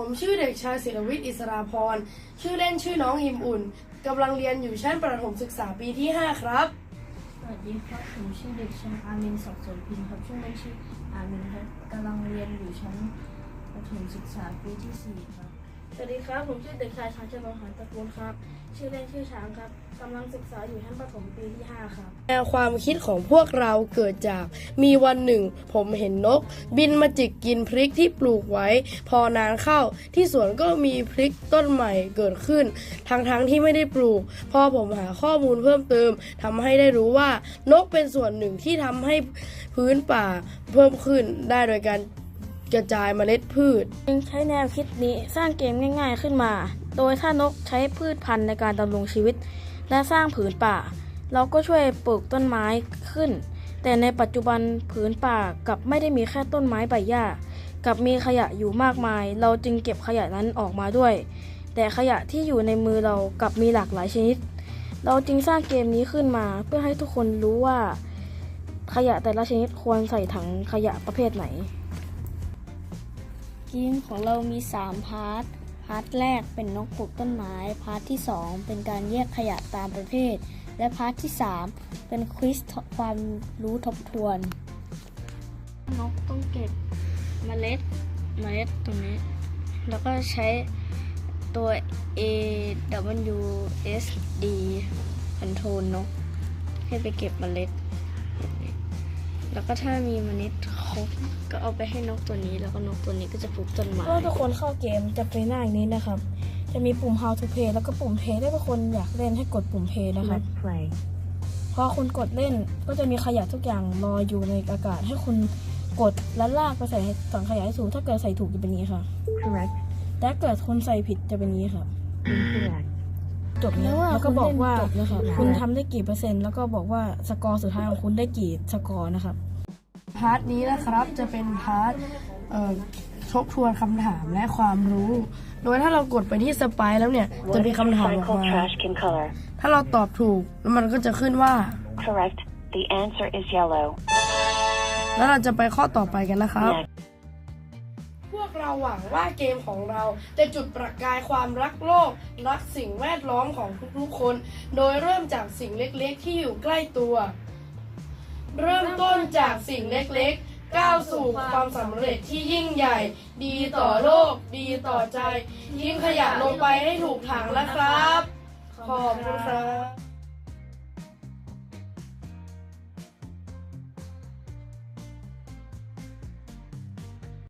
ผมชื่อเด็กชายศิรวิทย์อิสราพร ชื่อเล่นชื่อน้องอิมอุ่น กำลังเรียนอยู่ชั้นประถมศึกษาปีที่ 5 ครับ สวัสดีครับ ผมชื่อเด็กชายอามินศักดิ์สนพินครับชื่อเล่นชื่ออามินครับกำลังเรียนอยู่ชั้นประถมศึกษาปีที่สี่ครับ สวัสดีครับ ผมชื่อเด็กชายชาญชนนท์หานตระกูลครับ ชื่อเล่นชื่อช้างครับกำลังศึกษาอยู่ชั้นประถมปีที่ 5 ครับแนวความคิดของพวกเราเกิดจาก มีวันหนึ่ง ผมเห็นนก บินมาจิกกินพริกที่ปลูกไว้ พอนานเข้าที่สวนก็มีพริกต้นใหม่เกิดขึ้น ทั้งๆทที่ไม่ได้ปลูก พอผมหาข้อมูลเพิ่มเติมทำให้ได้รู้ว่า นกเป็นส่วนหนึ่งที่ทำให้พื้นป่าเพิ่มขึ้นได้โดยการ กระจายเมล็ดพืช จึงใช้แนวคิดนี้สร้างเกมง่าย ๆขึ้นมา โดยถ้านกใช้พืชพันธุ์ในการดำรงชีวิต และสร้างผืนป่า เราก็ช่วยปลูกต้นไม้ขึ้น แต่ในปัจจุบันผืนป่ากลับไม่ได้มีแค่ต้นไม้ใบหญ้ากลับมีขยะอยู่มากมาย เราจึงเก็บขยะนั้นออกมาด้วย แต่ขยะที่อยู่ในมือเรากลับมีหลากหลายชนิด เราจึงสร้างเกมนี้ขึ้นมา เพื่อให้ทุกคนรู้ว่า ขยะแต่ละชนิดควรใส่ถังขยะประเภทไหน กมของเรามี 3 พาร์ท พาร์ทแรกเป็นนกปลูกต้นไม้ พาร์ทที่ 2 เป็นการแยกขยะตามประเภท และพาร์ทที่ 3 เป็นควิสความรู้ทบทวน นกต้องเก็บเมล็ด เมล็ดตรงนี้ แล้วก็ใช้ตัว A W S D คอนโทรลนกให้ไปเก็บเมล็ด แล้วก็ถ้ามีเมล็ดครบก็เอาไปให้นกตัวนี้ แล้วก็นกตัวนี้ก็จะปลูกต้นไม้เมื่อทุกคนเข้าเกมจะเป็นหน้าอย่างนี้นะครับ จะมีปุ่ม how to play แล้วก็ปุ่ม play ถ้าทุกคนอยากเล่นให้กดปุ่ม play นะครับพอคุณกดเล่นก็จะมีขยะทุกอย่างลอยอยู่ในอากาศให้คุณกดและลากไปใส่ถังขยะให้สูงถ้าเกิดใส่ถูกจะเป็นอย่างนี้ค่ะ Correct. แต่ถ้าเกิดคุณใส่ผิดจะเป็นอย่างนี้ค่ะ Incorrect. จบแล้แล้ววว่าแล้วก็บอกว่าคุณเล่นจบแล้วครับคุณทำได้กี่เปอร์เซ็นต์แล้วก็บอกว่าสกอร์สุดท้ายของคุณได้กี่สกอร์นะครับพาร์ทนี้นะครับจะเป็นพาร์ทเอ่อทบทวนคำถามและความรู้ โดยถ้าเรากดไปที่สไปายแล้วเนี่ย จะมีคำถามออก Recycled มา trash can color. ถ้าเราตอบถูกแล้วมันก็จะขึ้นว่า Correct. The answer is yellow. แล้วเราจะไปข้อต่อไปกันนะครับ Next. พวก เราหวังว่าเกมของเราจะจุดประกายความรักโลก รักสิ่งแวดล้อมของทุกๆคน โดยเริ่มจากสิ่งเล็กๆ ที่อยู่ใกล้ตัว เริ่มต้นจากสิ่งเล็กๆก้าวสู่ความสำเร็จที่ยิ่งใหญ่ ดีต่อโลก ดีต่อใจ ทิ้งขยะลงไปให้ถูกถังแล้วครับ ขอบคุณครับ